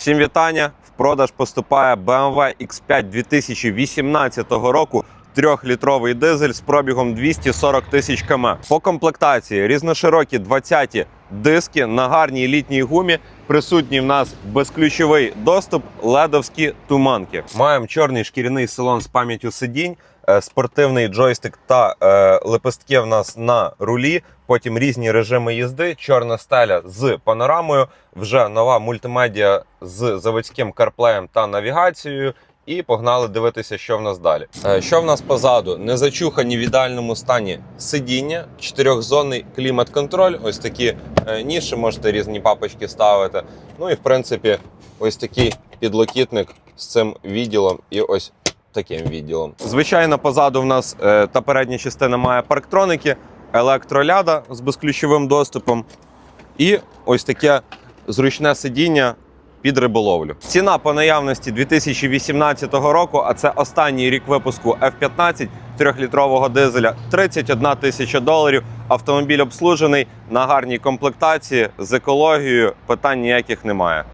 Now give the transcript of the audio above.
Всім вітання! В продаж поступає BMW X5 2018 року. Трьохлітровий дизель з пробігом 240 тисяч км. По комплектації різноширокі 20 диски на гарній літній гумі. Присутній в нас безключовий доступ, ледовські туманки. Маємо чорний шкіряний салон з пам'яттю сидінь, е, спортивний джойстик та е, лепестки в нас на рулі. Потім різні режими їзди, чорна стеля з панорамою, вже нова мультимедіа з заводським карплеєм та навігацією. І погнали дивитися, що в нас далі. Е, Що в нас позаду? Незачухані в ідеальному стані сидіння, чотирьохзонний клімат-контроль. Ось такі е, ніші, можете різні папочки ставити. Ну і в принципі, ось такий підлокітник з цим відділом і ось таким відділом. Звичайно, позаду в нас е, та передня частина має парктроники, електроляда з безключовим доступом, і ось таке зручне сидіння під риболовлю. Ціна по наявності 2018 року, а це останній рік випуску F15 трьохлітрового дизеля 31 тисяча доларів. Автомобіль обслужений на гарній комплектації з екологією. Питань ніяких немає.